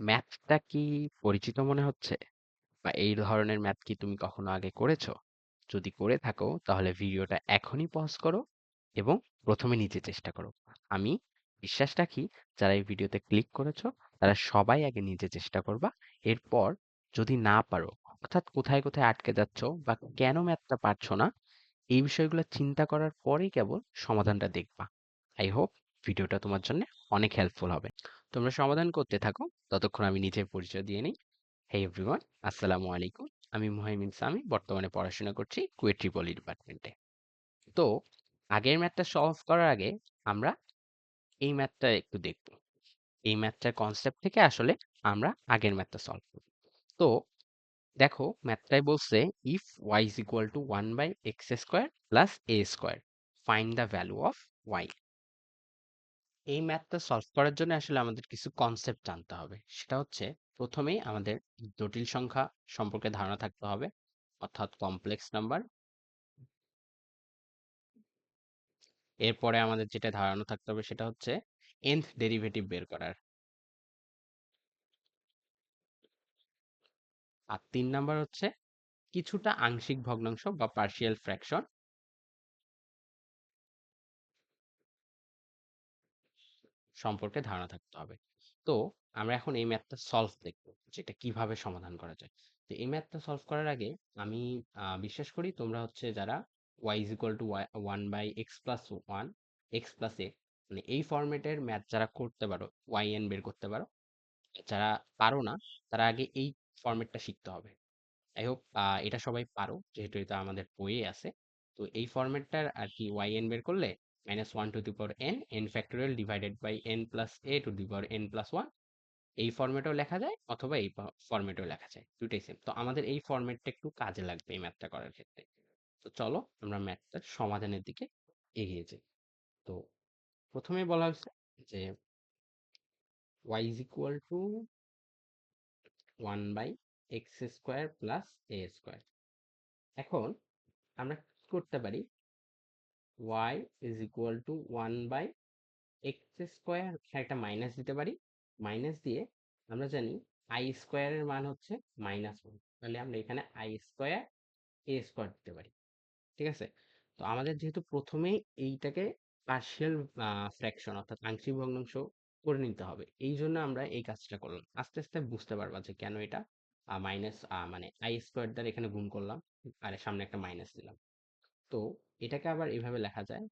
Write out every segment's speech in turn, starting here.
ম্যাথটা কি পরিচিত মনে হচ্ছে? বা এই ধরনের ম্যাথ কি তুমি কখনো আগে করেছ? যদি করে থাকো তাহলে ভিডিওটা এখনই পজ করো এবং ১ম এ নিজে চেষ্টা করো। আমি বিশ্বাস রাখি যারা এই ভিডিওতে ক্লিক করেছ তারা সবাই আগে নিজে চেষ্টা করবা। এরপর যদি না পারো অর্থাৎ কোথায়, কোথায় আটকে যাচ্ছ বা কেন ম্যাথটা পারছ না এই বিষয়গুলো চিন্তা করার পরেই কেবল সমাধানটা দেখবা। আই হোপ ভিডিওটা তোমার জন্য অনেক হেল্পফুল হবে। তোমরা সমাধান করতে থাকো। ততক্ষণ আমি নিজের পরিচয় দিয়ে নিই। হেই এভরিওয়ান আসসালামু আলাইকুম। আমি মুহাইমিন সামি, বর্তমানে পড়াশোনা করছি কুয়েট ট্রিপলি ডিপার্টমেন্টে। তো, আগের ম্যাথটা সলভ করার আগে আমরা এই ম্যাথটা একটু দেখব। এই ম্যাথটার কনসেপ্ট থেকে আসলে আমরা আগের ম্যাথটা সলভ করব তো, দেখো ম্যাথটাই বলছে if y is equal to one by x square plus a square find the value of y এই ম্যাথটা সলভ করার জন্য আসলে আমাদের কিছু কনসেপ্ট জানতে হবে। সেটা হচ্ছে, প্রথমেই আমাদের জটিল সংখ্যা সম্পর্কে ধারণা থাকতে হবে, অর্থাৎ কমপ্লেক্স নাম্বার এরপরে আমাদের যেটা ধারণা থাকতে হবে সেটা হচ্ছে, nth ডেরিভেটিভ বের করার। আর তিন নাম্বার হচ্ছে, কিছুটা আংশিক ভগ্নাংশ বা পার্শিয়াল ফ্র্যাকশন সম্পর্কে ধারণা থাকতে হবে। তো আমরা এখন এই ম্যাথটা সলভ দেখব যেটা কীভাবে সমাধান করা যায়। তো এই ম্যাথটা সলভ করার আগে আমি বিশ্বাস করি তোমরা হচ্ছে যারা y is equal to one by x plus one x plus a মানে এই ফরম্যাটের ম্যাথ যারা করতে পারো ওয়াই এন বের করতে পারো, যারা পারো না, তারা আগে এই ফরম্যাটটা শিখতে হবে। আই হোপ এটা সবাই পারো, যেহেতু এটা আমাদের বইয়ে আছে। তো এই ফরম্যাটটার আর কি ওয়াই এন বের করলে minus one to the power n n factorial divided by n plus a to the power n plus one এই ফরম্যাটেও লেখা যায় অথবা এই ফরম্যাটেও লেখা যায়, দুটাই সেম তো আমাদের এই ফরম্যাটটা একটু কাজে লাগবে এই ম্যাথটা করার ক্ষেত্রে। তো চলো আমরা ম্যাথটার সমাধানের দিকে এগিয়ে যাই। তো প্রথমে বলা হয়েছে যে y is equal to one by x square plus a square এখন আমরা কি করতে পারি? Y is equal to one by x square একটা মাইনাস দিতে পারি মাইনাস দিয়ে আমরা জানি আই স্কোয়ারের মান হচ্ছে মাইনাস ওয়ান তাহলে আমরা এখানে আই স্কোয়ার এ স্কোয়ার দিতে পারি, ঠিক আছে? তো আমাদের যেহেতু প্রথমেই এইটাকে পার্শিয়াল ফ্র্যাকশন অর্থাৎ আংশিক ভগ্নাংশ করে নিতে হবে, এই জন্য আমরা এই কাজটা করলাম। আস্তে আস্তে বুঝতে পারবা যে কেন এটা মাইনাস মানে আই স্কোয়ার দ্বারা এখানে গুণ করলাম, আর সামনে একটা মাইনাস দিলাম। তো এটাকে আবার এভাবে লেখা যায়।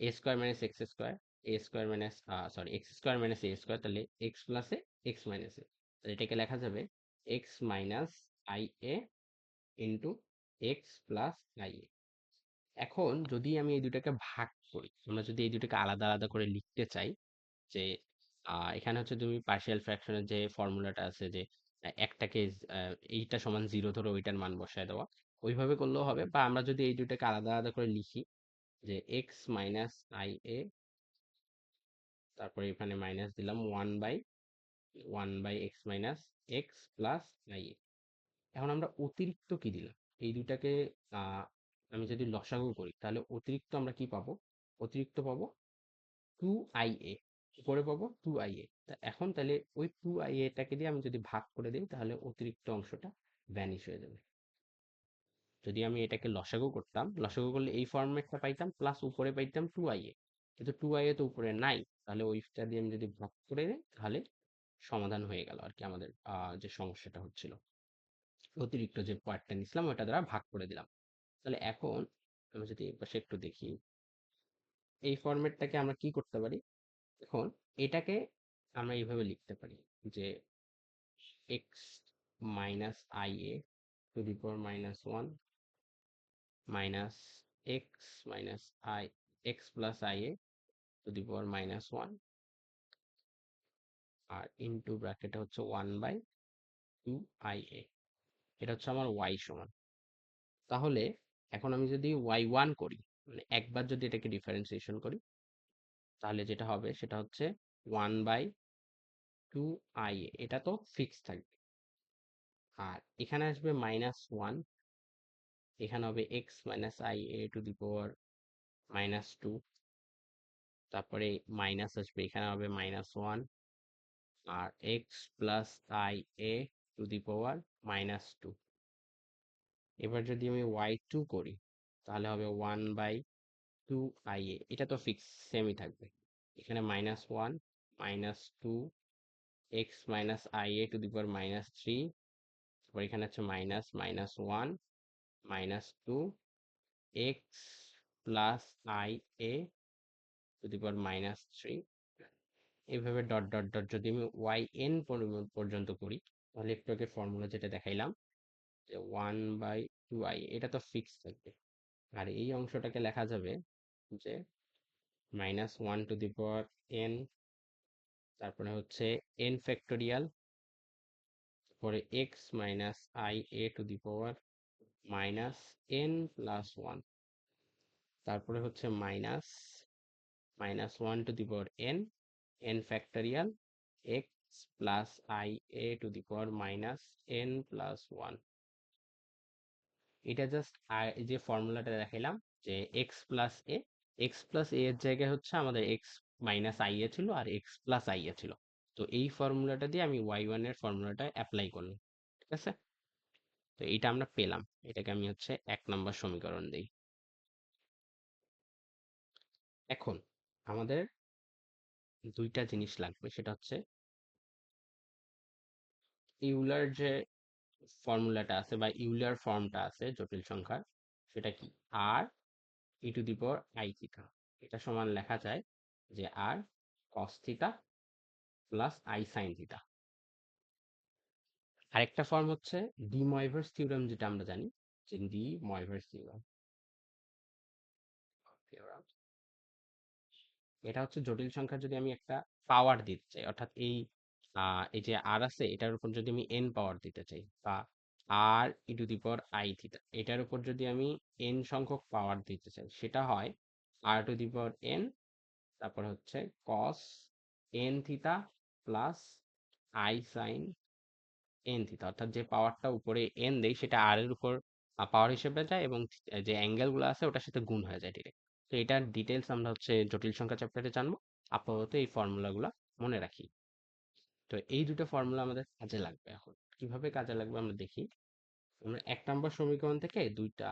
A square minus x square a square minus sorry x square minus a square তাহলে এক্স প্লাসে এক্স মাইনাস এ তাহলে এটাকে লেখা যাবে x minus i a into x plus i a এখন যদি আমি এই দুটাকে ভাগ করি, আমরা যদি এই দুটাকে আলাদা আলাদা করে লিখতে চাই যে এখানে হচ্ছে তুমি পার্শিয়াল ফ্র্যাকশনের যে ফর্মুলাটা আছে যে একটাকে এইটা সমান জিরো ধরে ওইটার মান বসায় দেওয়া ওইভাবে করলেও হবে। বা আমরা যদি এই দুটাকে আলাদা আলাদা করে লিখি যে এক্স মাইনাস আই এ তারপরে এখানে মাইনাস দিলাম one by one by x minus x plus i a এখন আমরা অতিরিক্ত কি দিলাম? এই দুটাকে আমি যদি লসাগু করি তাহলে অতিরিক্ত আমরা কি পাবো? অতিরিক্ত পাবো টু আই এ উপরে পাবো টু আই এ তা এখন তাহলে ওই টু আই এটাকে দিয়ে আমি যদি ভাগ করে দিই তাহলে অতিরিক্ত অংশটা ভ্যানিশ হয়ে যাবে। যদি আমি এটাকে লসাগু করতাম, লসাগু করলে এই ফর্মেটটা পাইতাম প্লাস উপরে পাইতাম টু আই এ। কিন্তু টু আই এ তো উপরে নাই, তাহলে ওইটা দিয়ে আমি যদি ভাগ করে দিই, তাহলে সমাধান হয়ে গেল আর কি আমাদের যে সমস্যাটা হচ্ছিল। অতিরিক্ত যে পার্টটা নিছিলাম, ওটা দ্বারা ভাগ করে দিলাম। তাহলে এখন আমি যদি এই পাশে একটু দেখি, এই ফরম্যাটটাকে আমরা কি করতে পারি? এখন এটাকে আমরা এইভাবে লিখতে পারি যে x minus i a to the power minus one minus x minus i x plus i a to the power minus one R into ব্র্যাকেটে হচ্ছে one by two i a এটা হচ্ছে আমার ওয়াই সমান। তাহলে এখন আমি যদি ওয়াই ওয়ান করি মানে একবার যদি এটাকে ডিফারেন্সিয়েশন করি, তাহলে যেটা হবে সেটা হচ্ছে one by two i a এটা তো ফিক্স থাকবে। আর এখানে আসবে মাইনাস ওয়ান এখানে হবে x minus i a to the power minus two তারপরে মাইনাস আসবে, এখানে হবে minus one R x plus i a to the power minus two এবার যদি আমি ওয়াই টু করি, তাহলে হবে one by two i a এটা তো ফিক্স সেমই থাকবে। এখানে minus one minus two x minus i a to the power minus three তারপর এখানে হচ্ছে minus minus one minus two x plus i a to the power minus three. এইভাবে dot dot dot যদি আমি Y N পর্যন্ত করি, তাহলে একটু আগে ফর্মুলা যেটা দেখাইলাম, যে ওয়ান বাই টু আই, এটা তো ফিক্স থাকবে। আর এই অংশটাকে লেখা যাবে যে minus one to the power n, তারপরে হচ্ছে এন ফ্যাক্টোরিয়াল, তারপরে x minus i a to the power minus n plus one তারপরে হচ্ছে minus minus one to the power n n factorial x plus i a to the power minus n plus one এটা just যে ফর্মুলাটা দেখাইলাম, যে x plus a x plus a এর জায়গায় হচ্ছে আমাদের এক্স মাইনাস আই এ ছিল আর এক্স প্লাস আই এ ছিল। তো এই ফর্মুলাটা দিয়ে আমি ওয়াই ওয়ানের ফর্মুলাটা অ্যাপ্লাই করলাম, ঠিক আছে? তো এইটা আমরা পেলাম। এটাকে আমি হচ্ছে এক নম্বর সমীকরণ দিই। এখন আমাদের দুইটা জিনিস লাগবে, সেটা হচ্ছে ইউলার যে ফর্মুলাটা আছে বা ইউলার ফর্মটা আছে জটিল সংখ্যার সেটা কি? R e to the power i theta এটা সমান লেখা যায় যে r cos theta plus i sine theta আরেকটা ফর্ম হচ্ছে ডি ময়ভার্স থিওরাম যেটা আমরা জানি, যে ডি ময়ভার্স থিওরাম এটা হচ্ছে জটিল সংখ্যা যদি আমি একটা পাওয়ার দিতে চাই, অর্থাৎ এই এই যে আর আছে, এটার উপর যদি আমি এন পাওয়ার দিতে চাই, বা r e to the power i theta এটার উপর যদি আমি এন সংখ্যক পাওয়ার দিতে চাই, সেটা হয় আর টু দি পাওয়ার এন তারপর হচ্ছে cos n theta plus i sine n theta অর্থাৎ যে পাওয়ারটা উপরে এন দেই, সেটা আর এর উপর পাওয়ার হিসেবে যায় এবং যে অ্যাঙ্গেলগুলো আছে, ওটার সাথে গুণ হয়ে যায় ডিরেক্ট তো এটার ডিটেলস আমরা হচ্ছে জটিল সংখ্যা চ্যাপ্টারে জানব। আপাতত এই ফর্মুলাগুলো মনে রাখি। তো এই দুটো ফর্মুলা আমাদের কাজে লাগবে এখন। কীভাবে কাজে লাগবে আমরা দেখি। আমরা এক নম্বর সমীকরণ থেকে দুইটা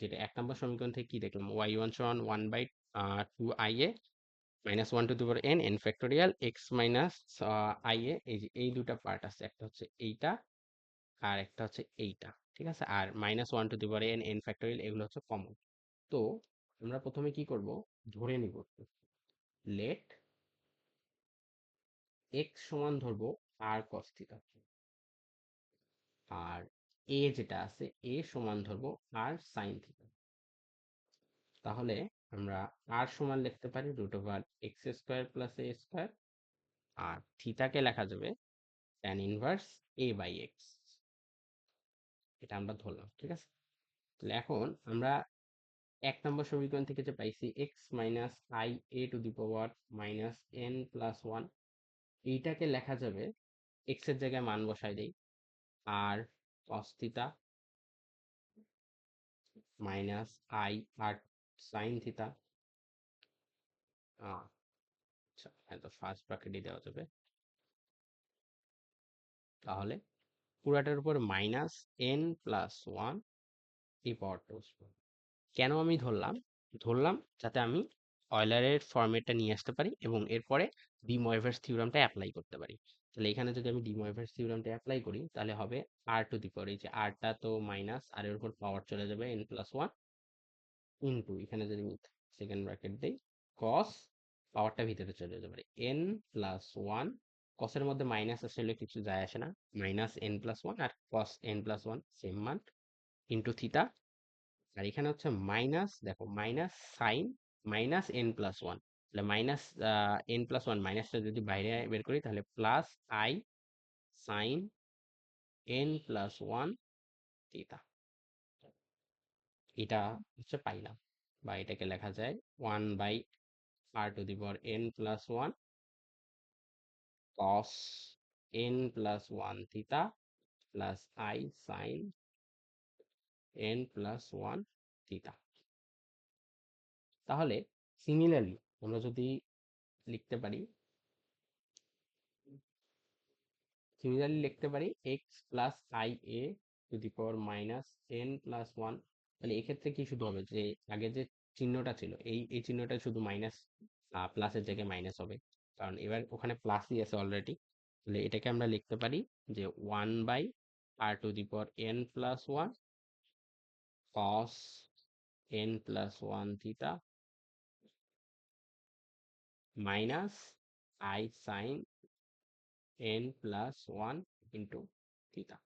যেটা এক নম্বর সমীকরণ থেকে কি দেখলাম? ওয়াই ওয়ান সমান one by two i a minus one to the power n n factorial x minus i a এই যে, এই দুটা পার্ট আছে, একটা হচ্ছে এইটা আর একটা হচ্ছে এইটা, ঠিক আছে? আর minus one to the power n n factorial এগুলো হচ্ছে কমন তো আমরা প্রথমে কি করব? ধরে নিব লেট এক্স সমান ধরবো আর কস থিটা আর এ যেটা আছে এ সমান ধরবো আর সাইন থিটা তাহলে আমরা আর সমান লিখতে পারি root over x square plus a square আর থিতাকে লেখা যাবে tan inverse a by x এটা আমরা ধরলাম, ঠিক আছে? তাহলে এখন আমরা এক নম্বর সমীকরণ থেকে যে পাইছি x minus i a to the power minus n plus one এইটাকে লেখা যাবে এক্সের জায়গায় মান বসাই দেই আর theta minus i r sine theta আচ্ছা ফার্স্ট ব্র্যাকেটই দেওয়া যাবে। তাহলে পুরাটার উপর মাইনাস এন প্লাস ওয়ান কেন আমি ধরলাম? ধরলাম যাতে আমি অয়লারের ফর্মেটটা নিয়ে আসতে পারি এবং এরপরে ডি ময়ভার্স থিওরামটা অ্যাপ্লাই করতে পারি। তাহলে এখানে যদি আমি ডিমোভার্স থিওরামটা অ্যাপ্লাই করি, তাহলে হবে আর টু দি পাওয়ার এই যে আরটা তো মাইনাস আর এর উপর পাওয়ার চলে যাবে এন প্লাস ওয়ান ইন্টু এখানে যদি সেকেন্ড ব্র্যাকেট দিই কস পাওয়ারটা ভিতরে চলে যাবে এন প্লাস ওয়ান কসের মধ্যে মাইনাস আসলে কিছু যায় আসে না minus n plus one r cos n plus one same মান ইন্টু থিতা আর এখানে হচ্ছে মাইনাস দেখো minus sine minus n plus one তাহলে মাইনাস এন প্লাস ওয়ান মাইনাসটা যদি বাইরে বের করি, তাহলে plus i sine n plus one theta এটা হচ্ছে পাইলাম। বা এটাকে লেখা যায় one by r to the power n plus one cos n plus one theta plus i sine n plus one theta তাহলে সিমিলারলি আমরা যদি লিখতে পারি সিমিলারলি লিখতে পারি x plus i a to the power minus n plus one তাহলে এক্ষেত্রে কি শুধু হবে? যে আগে যে চিহ্নটা ছিল, এই এই চিহ্নটা শুধু মাইনাস প্লাসের জায়গায় মাইনাস হবে। কারণ এবার ওখানে প্লাসই আছে অলরেডি তাহলে এটাকে আমরা লিখতে পারি যে one by r to the power n plus one cos n plus 1 theta minus i sin n plus 1 into theta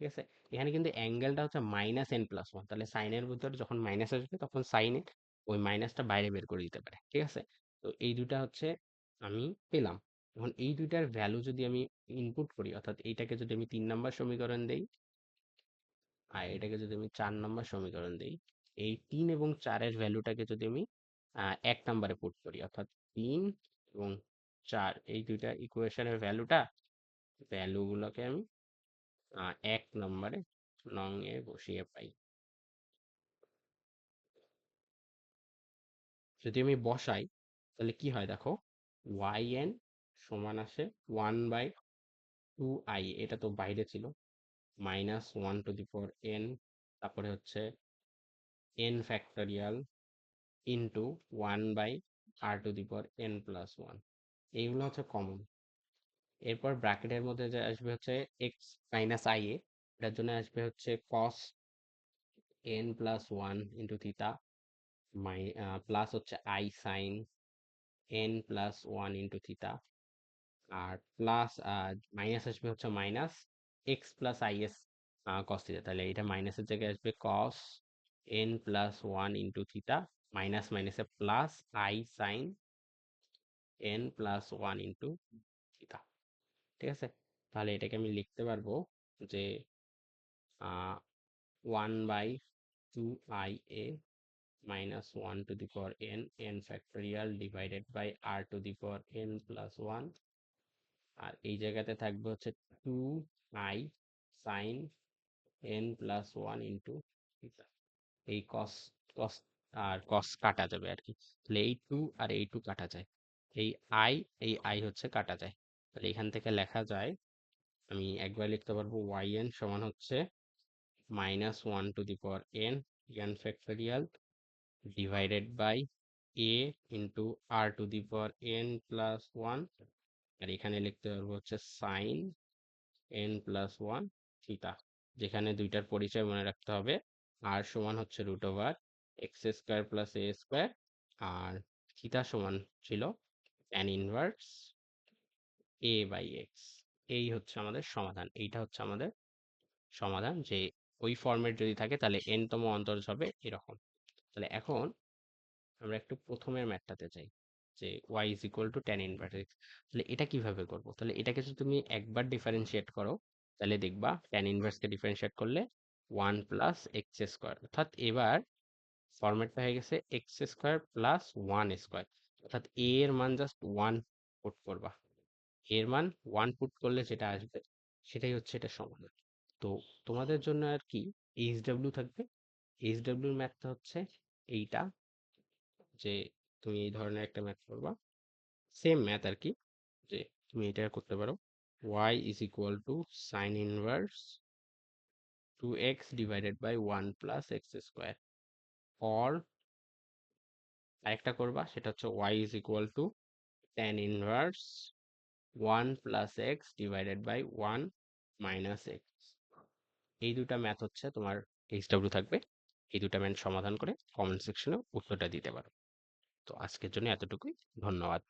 ঠিক আছে? এখানে কিন্তু অ্যাঙ্গেলটা হচ্ছে মাইনাস এন প্লাস ওয়ান তাহলে সাইনের ভিতরে যখন মাইনাস আসবে তখন সাইনে ওই মাইনাসটা বাইরে বের করে দিতে পারে, ঠিক আছে? তো এই দুটা হচ্ছে আমি পেলাম। এখন এই দুইটার ভ্যালু যদি আমি ইনপুট করি, অর্থাৎ এইটাকে যদি আমি তিন নম্বর সমীকরণ দেই আর এটাকে যদি আমি চার নম্বর সমীকরণ দিই, এই তিন এবং চারের ভ্যালুটাকে যদি আমি এক নম্বরে পুট করি, অর্থাৎ তিন এবং চার, এই দুইটা ইকুয়েশনের ভ্যালুটা ভ্যালুগুলোকে আমি এক নম্বরে নং এ বসিয়ে পাই। যদি আমি বসাই, তাহলে কি হয় দেখো? ওয়াই এন সমান আসে ওয়ান বাই টু আই এটা তো বাইরে ছিল। Minus one to the four n তারপরে হচ্ছে n factorial into one by r to the power n plus one এইগুলো হচ্ছে কমন এরপর ব্র্যাকেটের মধ্যে যে আসবে হচ্ছে এক্স মাইনাস আই এ, এটার জন্য আসবে হচ্ছে cos n plus one into theta মাই প্লাস হচ্ছে i sine n plus one into theta R plus minus আসবে হচ্ছে minus x plus i s cos theta তাহলে এটা মাইনাসের জায়গায় আসবে cos n plus one into theta minus মাইনাসে plus i sine n plus one into ঠিক আছে? তাহলে এটাকে আমি লিখতে পারব যে one by two i a minus 1 to the power n n factorial divided by r to the power n plus 1 আর এই জায়গাতে থাকবে হচ্ছে two i sine n plus one into এই কস কস আর কস কাটা যাবে আর কি। তাহলে এই টু আর এই টু কাটা যায়। এই আই এই আই হচ্ছে কাটা যায়। তাহলে এখান থেকে লেখা যায়, আমি একবার লিখতে পারব এন সমান হচ্ছে minus one to the power n n factorial divided by a into r to the power n plus one আর এখানে লিখতে পারব হচ্ছে sine n plus one theta যেখানে দুইটার পরিচয় মনে রাখতে হবে। আর সমান হচ্ছে root over x square plus a square আর থিতা সমান ছিল tan inverse a by x এই হচ্ছে আমাদের সমাধান। এইটা হচ্ছে আমাদের সমাধান যে ওই ফর্মেট যদি থাকে তাহলে এনতম অন্তর্জ হবে এরকম। তাহলে এখন আমরা একটু প্রথমের ম্যাথটাতে যাই যে y is equal to tan inverse তাহলে এটা কীভাবে করব? তাহলে এটাকে যদি তুমি একবার ডিফারেন্সিয়েট করো, তাহলে দেখবা টেন ইনভার্সকে ডিফারেন্সিয়েট করলে ওয়ান প্লাস এক্স স্কোয়ার অর্থাৎ এবার ফরম্যাটটা হয়ে গেছে x square plus one square অর্থাৎ এ এর মান জাস্ট ওয়ান পুট করবা। এর মান ওয়ান পুট করলে যেটা আসবে, সেটাই হচ্ছে এটা সমাধান। তো তোমাদের জন্য আর কি এইচ ডাব্লিউ থাকবে। এইচ ডাব্লিউর ম্যাথটা হচ্ছে এইটা, যে তুমি এই ধরনের একটা ম্যাথ করবা। সেম ম্যাথ আর কি, যে তুমি এটা করতে পারো। Y y is equal to sin inverse 2x divided by 1 plus x square. Or আরেকটা করবা, সেটা হচ্ছে y is equal to tan inverse 1 plus x divided by one minus x এই দুটা ম্যাথ হচ্ছে তোমার এইচ ডাব্লিউ থাকবে। এই দুটা ম্যাথ সমাধান করে কমেন্ট সেকশনে উত্তরটা দিতে পারো। তো আজকের জন্য এতটুকুই। ধন্যবাদ।